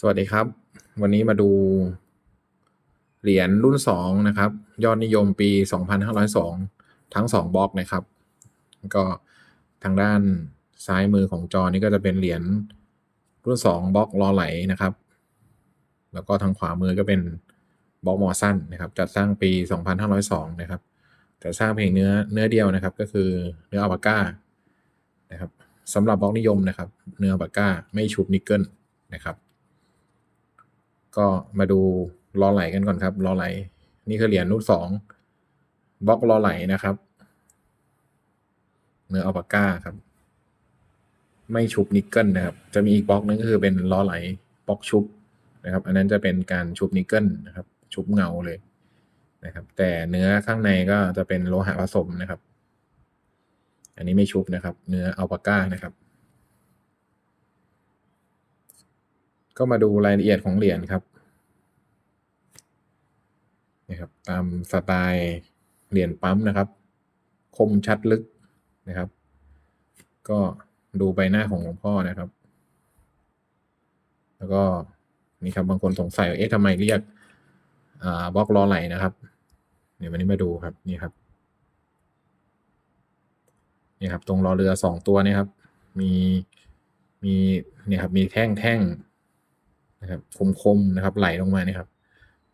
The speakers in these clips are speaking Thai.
สวัสดีครับ วันนี้มาดู เหรียญรุ่น 2 นะครับ ยอดนิยมปี 2502 ทั้ง 2บล็อกนะครับ ก็ทางด้านซ้ายมือของจอนี้ก็จะเป็นเหรียญรุ่น 2บล็อกลอไหลนะครับ แล้วก็ทางขวามือก็เป็นบล็อกมอสั้นนะครับ จัดสร้างปี 2502 นะครับ แต่สร้างเพียงเนื้อเนื้อเดียวนะครับ ก็คือเนื้ออัลปาก้านะครับสำหรับบล็อกนิยมนะครับ เนื้ออัลปาก้าไม่ชุบนิกเกิลนะครับ ก็มาดูลอไหลกันก่อนครับลอไหล นี่คือเหรียญรุ่นสองบล็อกลอไหลนะครับเนื้ออัลปาก้าครับ ไม่ชุบนิกเกิลนะครับ จะมีอีกบล็อกนึงก็คือเป็นลอไหลบล็อกชุบนะครับ อันนั้นจะเป็นการชุบนิกเกิลนะครับ ชุบเงาเลยนะครับ แต่เนื้อข้างในก็จะเป็นโลหะผสมนะครับ อันนี้ไม่ชุบนะครับ เนื้ออัลปาก้านะครับ ก็มาดูรายละเอียดของเหรียญครับนะครับ ตามสไตล์เหรียญปั๊มนะครับ คมชัดลึกนะครับ ก็ดูใบหน้าของหลวงพ่อนะครับ แล้วก็นี่ครับบางคนสงสัยว่าเอ๊ะทำไมเรียกบล็อกล้อไหลนะครับ เดี๋ยววันนี้มาดูครับนี่ครับนี่ครับ ตรงล้อเรือสองตัวนี่ครับ มีมีเนี่ยครับมีแท่งแท่ง นะครับคมๆนะครับไหลลงมาเนี่ยครับ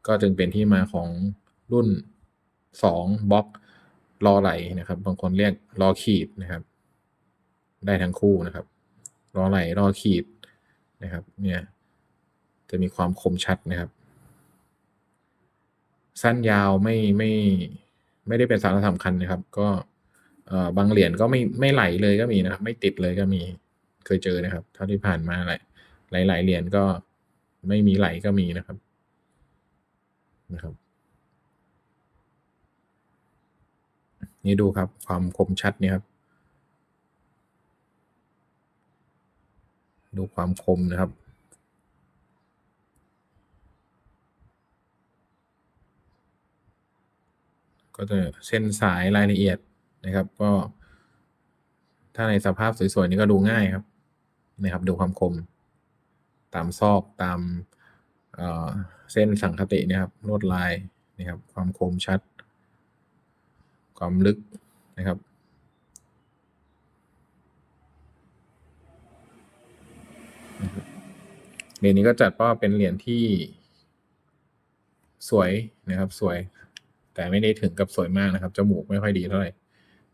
ก็จึงเป็นที่มาของรุ่นสองบล็อกรอไหลนะครับ บางคนเรียกรอขีดนะครับ ได้ทั้งคู่นะครับรอไหลรอขีดนะครับเนี่ยจะมีความคมชัดนะครับ สั้นยาวไม่ไม่ไม่ได้เป็นสาระสำคัญนะครับ ก็เอ่อบางเหรียญก็ไม่ไม่ไหลเลยก็มีนะครับ ไม่ติดเลยก็มีเคยเจอนะครับ เท่าที่ผ่านมาหลายหลายเหรียญก็ ไม่มีไหลก็มีนะครับนะครับ นี่ดูครับความคมชัดเนี่ยครับ ดูความคมนะครับก็จะเส้นสายรายละเอียดนะครับ ก็ ถ้าในสภาพสวยๆนี่ก็ดูง่ายครับนะครับ ดูความคม ตามซอกตามเเส้นสังคตินี่ยครับลวดลายนะครับ ความคมชัด ความลึกนะครับ เหรียญนี้ก็จัดว่าเป็นเหรียญที่สวยนะครับ สวย แต่ไม่ได้ถึงกับสวยมากนะครับจมูกไม่ค่อยดีเท่าไหร่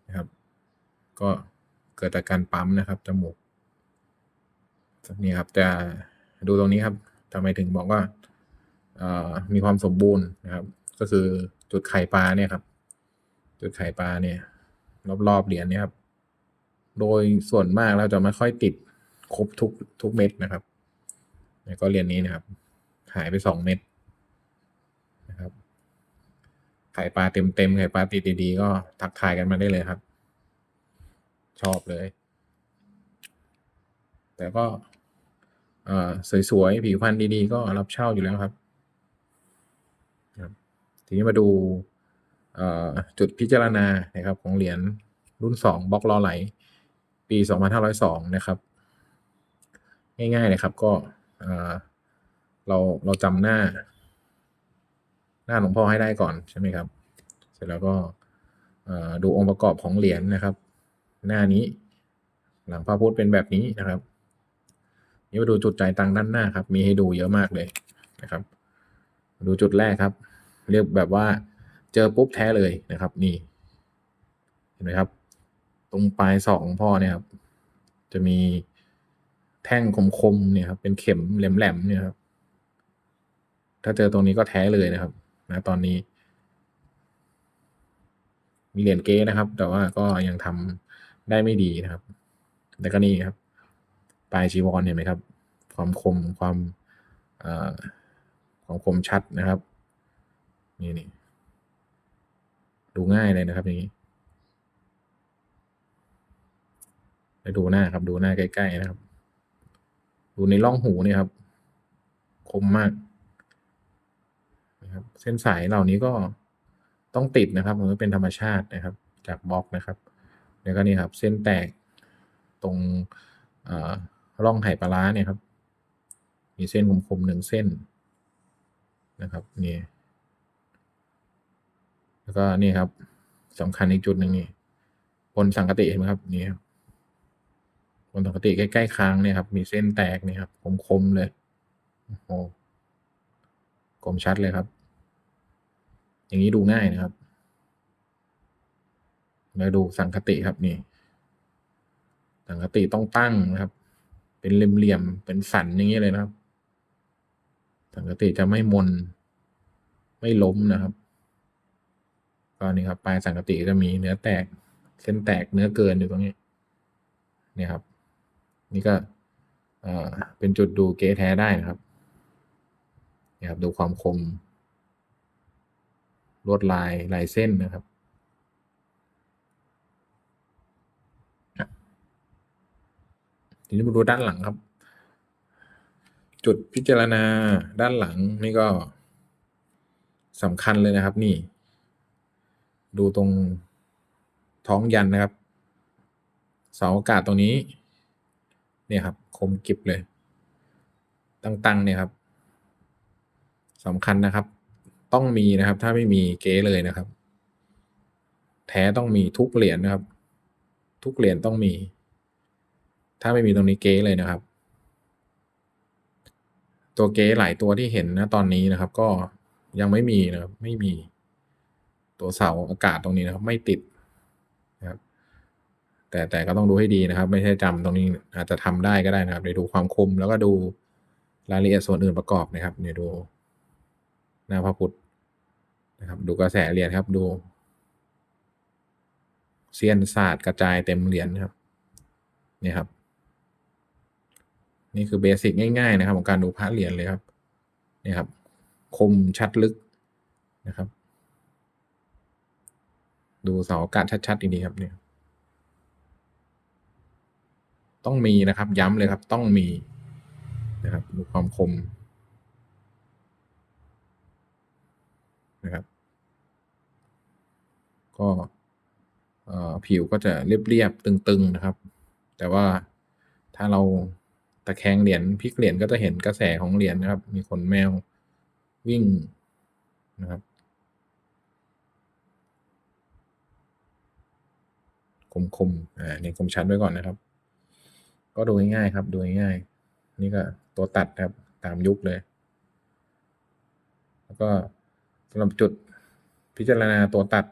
นะครับ ก็เกิดจากการปั๊มนะครับจมูกนี่ครับจะ ดูตรงนี้ครับทำไมถึงบอกว่ามีความสมบูรณ์นะครับ ก็คือจุดไข่ปลาเนี่ยครับ จุดไข่ปลาเนี่ย รอบๆเหรียญเนี่ยครับ โดยส่วนมากเราจะไม่ค่อยติดครบทุกทุกเม็ดนะครับแล้วก็เหรียญนี้นะครับ หายไปสองเม็ดนะครับ ไข่ปลาเต็มๆไข่ปลาติดดีๆก็ทักทายกันมาได้เลยครับ ชอบเลย แต่ก็ สวยๆ ผิวพรรณดีๆ ก็รับเช่าอยู่แล้วครับ ทีนี้มาดูจุดพิจารณานะครับของเหรียญรุ่นสองบล็อกลอไหล ปี 2502 นะครับ ง่ายๆเลยครับก็เราเราจำหน้า หน้าหลวงพ่อให้ได้ก่อนใช่ไหมครับ เสร็จแล้วก็ดูองค์ประกอบของเหรียญนะครับ หน้านี้หลังพระพุทธเป็นแบบนี้นะครับ นี่มาดูจุดจ่ายตังค์ด้านหน้าครับ มีให้ดูเยอะมากเลยนะครับ ดูจุดแรกครับ เรียกแบบว่าเจอปุ๊บแท้เลยนะครับ นี่ เห็นไหมครับ ตรงปลายศอกของพ่อเนี่ยครับ จะมีแท่งคมๆเนี่ยครับ เป็นเข็มแหลมๆเนี่ยครับ ถ้าเจอตรงนี้ก็แท้เลยนะครับ นะตอนนี้ มีเหรียญเก๊นะครับ แต่ว่าก็ยังทำได้ไม่ดีนะครับ แต่ก็นี่ครับ ปลายจีวรเห็นไหมครับ ความคมความเอ่อความคมชัดนะครับ นี่นี่ดูง่ายเลยนะครับอย่างนี้ไปดูหน้าครับ ดูหน้าใกล้ๆนะครับ ดูในร่องหูเนี่ยครับ คมมากนะครับ เส้นสายเหล่านี้ก็ต้องติดนะครับ มันก็เป็นธรรมชาตินะครับ จากบล็อกนะครับ แล้วก็นี่ครับ เส้นแตกตรงอ่อ ร่องไหปลาร้าเนี่ยครับ มีเส้นคมๆหนึ่งเส้นนะครับนี่แล้วก็นี่ครับสำคัญอีกจุดหนึ่งนี่บนสังกติเห็นไหมครับนี่ครับนสังกติใกล้ๆคางเนี่ยครับ มีเส้นแตกนี่ครับคมๆเลยโอ้โหคมชัดเลยครับ อย่างนี้ดูง่ายนะครับมาดูสังคติครับนี่ สังคติต้องตั้งนะครับ เป็นเหลี่ยมๆเป็นสันอย่างนี้เลยนะครับ สังคติจะไม่มน ไม่ล้มนะครับก็นี่ครับปลายสังคติจะมีเนื้อแตก เส้นแตกเนื้อเกินอยู่ตรงนี้นี่ครับ นี่ก็เอ่อเป็นจุดดูเก๊แท้ได้นะครับนี่ครับ ดูความคมลวดลายลายเส้นนะครับ ทีนี้มาดูด้านหลังครับ จุดพิจารณาด้านหลังนี่ก็สำคัญเลยนะครับ นี่ ดูตรงท้องยันนะครับ เสาอากาศตรงนี้ เนี่ยครับ คมกิบเลย ตั้งๆเนี่ยครับสำคัญนะครับ ต้องมีนะครับ ถ้าไม่มีเก๊เลยนะครับ แท้ต้องมีทุกเหรียญนะครับ ทุกเหรียญต้องมี ถ้าไม่มีตรงนี้เก๊เลยนะครับ ตัวเก๊หลายตัวที่เห็นนะตอนนี้นะครับ ก็ยังไม่มีนะครับ ไม่มี ตัวเสาอากาศตรงนี้นะครับ ไม่ติดนะครับแต่แต่ก็ต้องดูให้ดีนะครับ ไม่ใช่จำตรงนี้อาจจะทำได้ก็ได้นะครับเดี๋ยวดูความคมแล้วก็ดูรายละเอียดส่วนอื่นประกอบนะครับเดี๋ยวดูหน้าพระพุทธนะครับ ดูกระแสเหรียญครับดูเซียนศาสตร์กระจายเต็มเหรียญครับนี่ครับ นี่คือเบสิกง่ายๆนะครับ ของการดูพระเหรียญเลยครับนี่ครับ คมชัดลึกนะครับ ดูเสาอากาศชัดๆดีๆครับเนี่ย ต้องมีนะครับ ย้ำเลยครับ ต้องมีนะครับ ดูความคมนะครับ ก็ผิวก็จะเรียบๆตึงๆนะครับ แต่ว่าถ้าเรา ตะแคงเหรียญพลิกเหรียญก็จะเห็นกระแสของเหรียญนะครับ มีขนแมววิ่งนะครับคมๆอ่าเนี่ยคมชัดไว้ก่อนนะครับ ก็ดูง่ายๆครับ ดูง่ายๆนี่ก็ตัวตัดครับตามยุคเลย แล้วก็สำหรับจุดพิจารณาตัวตัด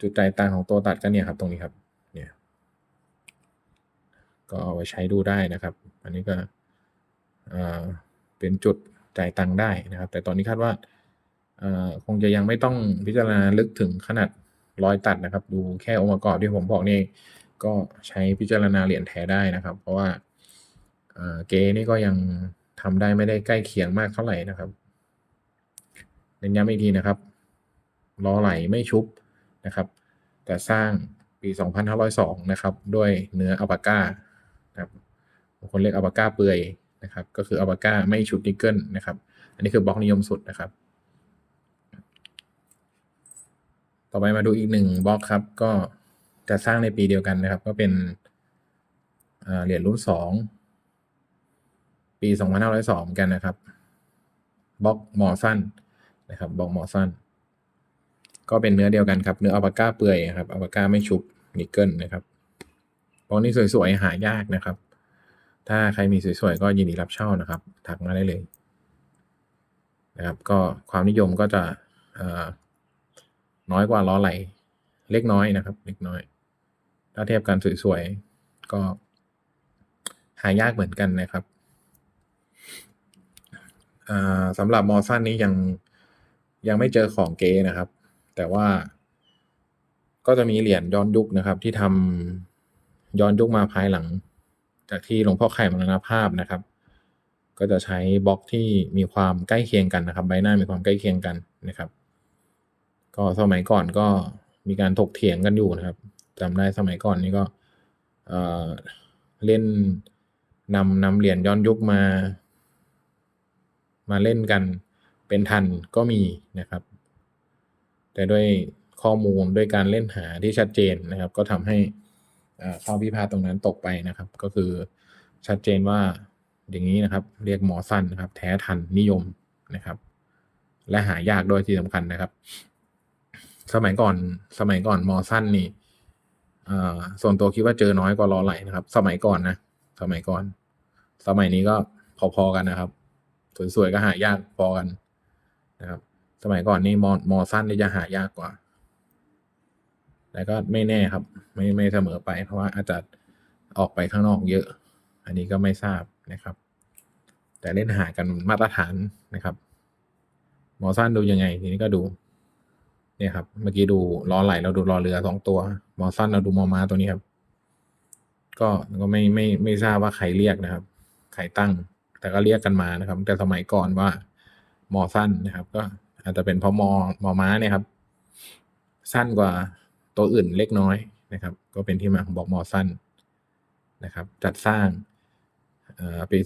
จุดใจต่างของตัวตัดก็เนี่ยครับ ตรงนี้ครับ ก็เอาไว้ใช้ดูได้นะครับ อันนี้ก็เป็นจุดจ่ายตังค์ได้นะครับ แต่ตอนนี้คาดว่าคงจะยังไม่ต้องพิจารณาลึกถึงขนาดรอยตัดนะครับ ดูแค่องค์ประกอบที่ผมบอกนี่ก็ใช้พิจารณาเหรียญแท้ได้นะครับ เพราะว่าเกนี่ก็ยังทำได้ไม่ได้ใกล้เคียงมากเท่าไหร่นะครับเน้นย้ำอีกทีนะครับล้อไหลไม่ชุบนะครับ แต่สร้างปี 2502 นะครับ ด้วยเนื้ออัลปาก้า นะครับบางคนเรียกอัลปาก้าเปื่อยนะครับ ก็คืออัลปาก้าไม่ชุบนิกเกิลนะครับ อันนี้คือบล็อกนิยมสุดนะครับ ต่อไปมาดูอีกหนึ่งบล็อกครับ ก็จะสร้างในปีเดียวกันนะครับ ก็เป็นเหรียญรุ่นสองปี2502กันนะครับบล็อกหมอสั้นนะครับบล็อกหมอสั้น ก็เป็นเนื้อเดียวกันครับ เนื้ออัลปาก้าเปื่อยครับอัลปาก้าไม่ชุบนิกเกิลนะครับ บล็อกนี้สวยๆหายากนะครับ ถ้าใครมีสวยๆก็ยินดีรับเช่านะครับทักมาได้เลยนะครับ ก็ความนิยมก็จะน้อยกว่าล้อไหลเล็กน้อยนะครับ เล็กน้อย ถ้าเทียบกันสวยๆก็หายากเหมือนกันนะครับสำหรับมอสั้นนี้ยังยังไม่เจอของเก๊นะครับ แต่ว่าก็จะมีเหรียญย้อนยุคนะครับ ที่ทำ ย้อนยุคมาภายหลัง จากที่หลวงพ่อไข่มรณภาพนะครับ ก็จะใช้บล็อกที่มีความใกล้เคียงกันนะครับ ใบหน้ามีความใกล้เคียงกันนะครับ ก็สมัยก่อนก็มีการถกเถียงกันอยู่นะครับจำได้สมัยก่อนนี่ก็เล่นนำนำเหรียญย้อนยุคมา มาเล่นกันเป็นทันก็มีนะครับ แต่ด้วยข้อมูลด้วยการเล่นหาที่ชัดเจนนะครับ ก็ทำให้ ข้อพิพาทตรงนั้นตกไปนะครับ ก็คือชัดเจนว่าอย่างนี้นะครับ เรียกหมอสั้นนะครับ แท้ทันนิยมนะครับ และหายากด้วยที่สำคัญนะครับ สมัยก่อนสมัยก่อนหมอสั้นนี่ส่วนตัวคิดว่าเจอน้อยกว่าล้อไหลนะครับ สมัยก่อนนะสมัยก่อน สมัยนี้ก็พอๆกันนะครับสวยๆก็หายากพอกันนะครับ สมัยก่อนนี่มอมอสั้นนี่จะหายากกว่า แต่ก็ไม่แน่ครับ ไม่ไม่เสมอไป เพราะว่าอาจจะออกไปข้างนอกเยอะ อันนี้ก็ไม่ทราบนะครับ แต่เล่นหากันมาตรฐานนะครับ หมอสั้นดูยังไง ทีนี้ก็ดูเนี่ยครับ เมื่อกี้ดูล้อไหลเราดูล้อเรือสองตัว หมอสั้นเราดูมอมาตัวนี้ครับ ก็ก็ไม่ไม่ไม่ทราบว่าใครเรียกนะครับ ใครตั้ง แต่ก็เรียกกันมานะครับ แต่สมัยก่อนว่ามอสั้นนะครับ ก็อาจจะเป็นเพราะมอมอม้าเนี่ยครับ สั้นกว่า ตัวอื่นเล็กน้อยนะครับ ก็เป็นที่มาของบอกมอสั้นนะครับ จัดสร้างเอ่อปี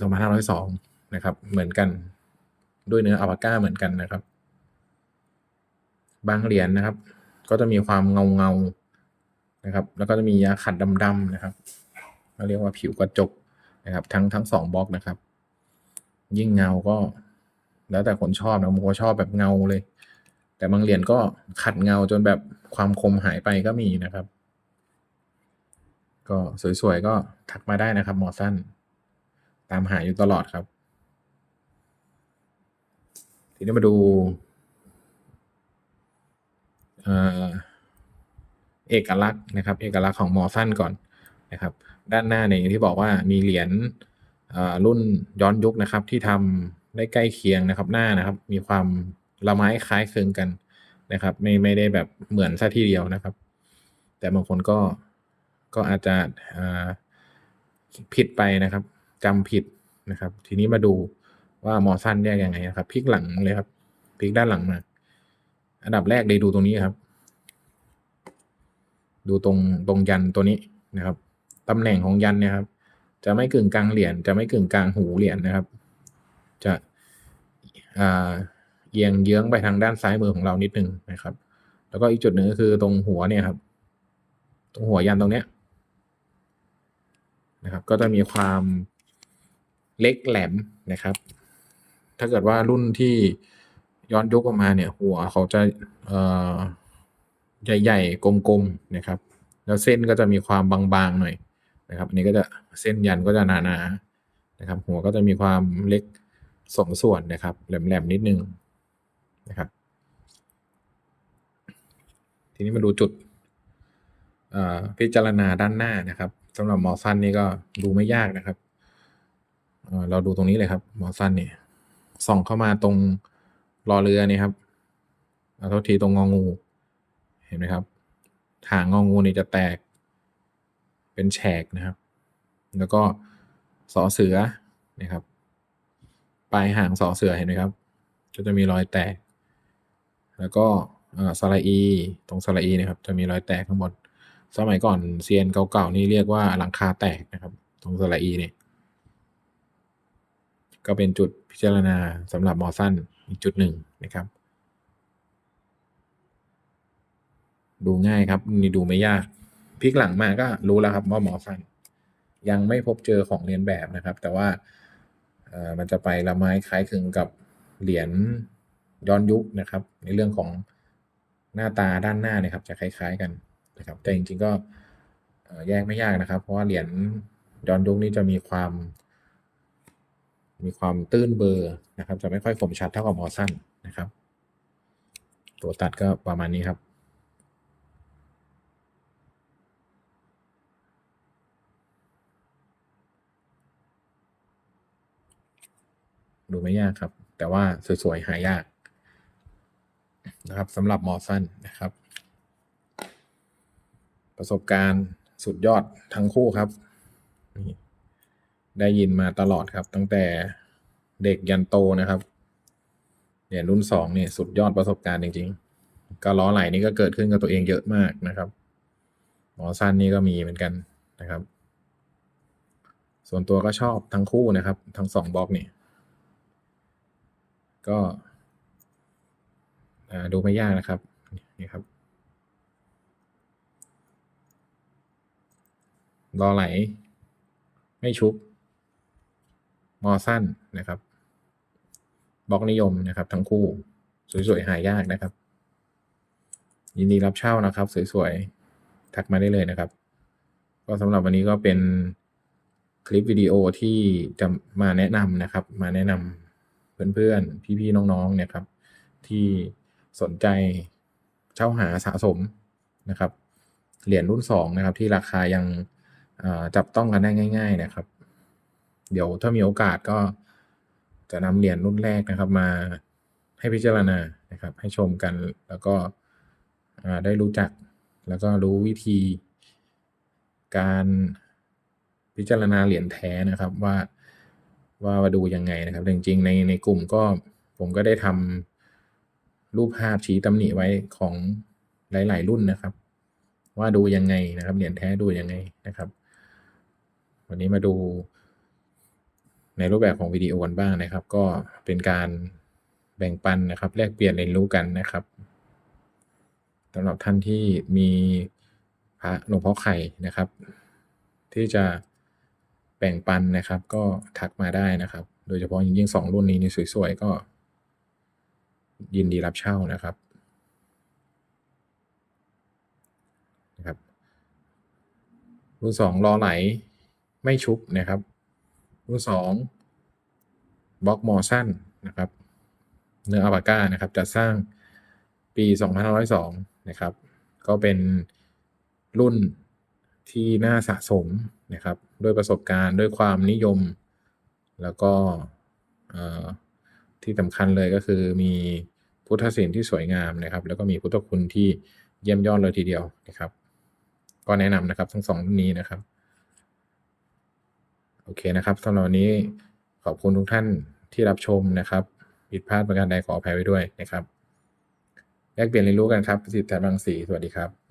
2502 นะครับ เหมือนกันด้วยเนื้ออัลปาก้าเหมือนกันนะครับ บางเหรียญนะครับ ก็จะมีความเงาเงานะครับ แล้วก็จะมียาขัดดำๆนะครับเราเรียกว่าผิวกระจกนะครับ ทั้งทั้งสองบล็อกนะครับ ยิ่งเงาก็ แล้วแต่คนชอบนะผมก็ชอบแบบเงาเลย แต่บางเหรียญก็ขัดเงาจนแบบความคมหายไปก็มีนะครับ ก็สวยๆก็ทักมาได้นะครับหมอสั้น ตามหาอยู่ตลอดครับ ทีนี้มาดูเอกลักษณ์นะครับ เอกลักษณ์ของมอสั้นก่อนนะครับ ด้านหน้าเนี่ยที่บอกว่ามีเหรียญรุ่นย้อนยุคนะครับ ที่ทำได้ใกล้เคียงนะครับ หน้านะครับ มีความ ละไม้คล้ายคลึงกันนะครับ ไม่ไม่ได้แบบเหมือนซะทีเดียวนะครับ แต่บางคนก็ก็อาจจะผิดไปนะครับจำผิดนะครับ ทีนี้มาดูว่ามอสั้นแยกยังไงนะครับพลิกหลังเลยครับพลิกด้านหลังมา อันดับแรกเลยดูตรงนี้ครับ ดูตรงตรงยันตัวนี้นะครับตำแหน่งของยันเนี่ยครับ จะไม่กึ่งกลางเหรียญจะไม่กึ่งกลางหูเหรียญนะครับ จะอ่า เอียงเยื้องไปทางด้านซ้ายมือของเรานิดนึงนะครับ แล้วก็อีกจุดหนึ่งก็คือตรงหัวเนี่ยครับ ตรงหัวยันตรงเนี้ยนะครับ ก็จะมีความเล็กแหลมนะครับ ถ้าเกิดว่ารุ่นที่ย้อนยุคออกมาเนี่ย หัวเขาจะเอ่อใหญ่ๆกลมๆนะครับ แล้วเส้นก็จะมีความบางๆหน่อยนะครับ อันนี้ก็จะเส้นยันก็จะหนาๆนะครับ หัวก็จะมีความเล็กสมส่วนนะครับ แหลมๆนิดนึง นะครับ ทีนี้มาดูจุดพิจารณาด้านหน้านะครับสำหรับหมอสั้นนี่ก็ดูไม่ยากนะครับเเราดูตรงนี้เลยครับ หมอสั้นเนี่ยส่องเข้ามาตรงรอเรือนี่ครับเอาทษทีตรงงองู เห็นไหมครับหางงองูนี่จะแตก เป็นแฉกนะครับ แล้วก็สอเสือนะครับ ปลายหางสอเสือเห็นไหมครับ ก็จะมีรอยแตก แล้วก็สระอีตรงสระอีนะครับจะมีรอยแตกข้างบน สมัยก่อนเซียนเก่าๆนี่เรียกว่าหลังคาแตกนะครับ ตรงสระอีเนี่ยก็เป็นจุดพิจารณาสำหรับมอสั้นอีกจุดหนึ่งนะครับ ดูง่ายครับนี่ดูไม่ยากพลิกหลังมาก็รู้แล้วครับว่าหมอสั้นยังไม่พบเจอของเรียนแบบนะครับ แต่ว่ามันจะไปละไม้คล้ายคลึงกับเหรียญ ย้อนยุคนะครับ ในเรื่องของหน้าตาด้านหน้าเนี่ยครับจะคล้าย ๆกันนะครับ แต่จริงๆก็แยกไม่ยากนะครับ เพราะว่าเหรียญย้อนยุคนี้จะมีความ มีความตื้นเบอร์นะครับ จะไม่ค่อยคมชัดเท่ากับมอสั้นนะครับ ตัวตัดก็ประมาณนี้ครับดูไม่ยากครับ แต่ว่าสวยๆหายาก นะครับสำหรับมอสั้นนะครับ ประสบการณ์สุดยอดทั้งคู่ครับนี่ได้ยินมาตลอดครับ ตั้งแต่เด็กยันโตนะครับเนี่ยรุ่นสองเนี่ยสุดยอดประสบการณ์จริง ๆ ก็ล้อไหลนี่ก็เกิดขึ้นกับตัวเองเยอะมากนะครับ หมอสั้นนี่ก็มีเหมือนกันนะครับ ส่วนตัวก็ชอบทั้งคู่นะครับ ทั้งสองบล็อกนี่ก็ ดูไม่ยากนะครับนี่ครับรอไหล ไม่ชุบ มอสั้นนะครับบล็อกนิยมนะครับ ทั้งคู่ สวยๆ หายากนะครับ ยินดีรับเช่านะครับ สวยๆ ทักมาได้เลยนะครับ ก็สำหรับวันนี้ก็เป็นคลิปวิดีโอที่จะมาแนะนำนะครับ มาแนะนำเพื่อนๆ พี่ๆ น้องๆ เนี่ยครับ ที่ สนใจเช่าหาสะสมนะครับ เหรียญรุ่น 2 นะครับ ที่ราคายังจับต้องกันได้ง่าย ๆ นะครับ เดี๋ยวถ้ามีโอกาสก็จะนำเหรียญรุ่นแรกนะครับ มาให้พิจารณานะครับ ให้ชมกันแล้วก็ได้รู้จัก แล้วก็รู้วิธี การพิจารณาเหรียญแท้นะครับว่าว่าดูยังไงนะครับจริงๆในในกลุ่มก็ผมก็ได้ทำ รูปภาพชี้ตำหนิไว้ของหลาย ๆ รุ่นนะครับ ว่าดูยังไงนะครับเหรียญแท้ดูยังไงนะครับ วันนี้มาดู ในรูปแบบของวิดีโอกันบ้างนะครับ ก็เป็นการแบ่งปันนะครับ แลกเปลี่ยนเรียนรู้กันนะครับสำหรับท่านที่มีพระหลวงพ่อไข่นะครับ ที่จะแบ่งปันนะครับ ก็ทักมาได้นะครับ โดยเฉพาะยิ่งสองรุ่นนี้นี่สวยๆก็ ยินดีรับเช่านะครับนะครับ รุ่น2รอไหลไม่ชุบนะครับ รุ่น2บล็อกมอสั้นนะครับ เนื้ออัลปาก้านะครับจัดสร้างปี2502นะครับ ก็เป็นรุ่นที่น่าสะสมนะครับ ด้วยประสบการณ์ด้วยความนิยม แล้วก็ ที่สำคัญเลยก็คือมีพุทธศิลป์ที่สวยงามนะครับ แล้วก็มีพุทธคุณที่เยี่ยมยอดเลยทีเดียวนะครับ ก็แนะนำนะครับทั้งสองรุ่นนี้นะครับ โอเคนะครับสำหรับวันนี้ขอบคุณทุกท่านที่รับชมนะครับผิดพลาดประการใดขออภัยไว้ด้วยนะครับแลกเปลี่ยนเรียนรู้กันครับสิทธิ์แถบรังสีสวัสดีครับ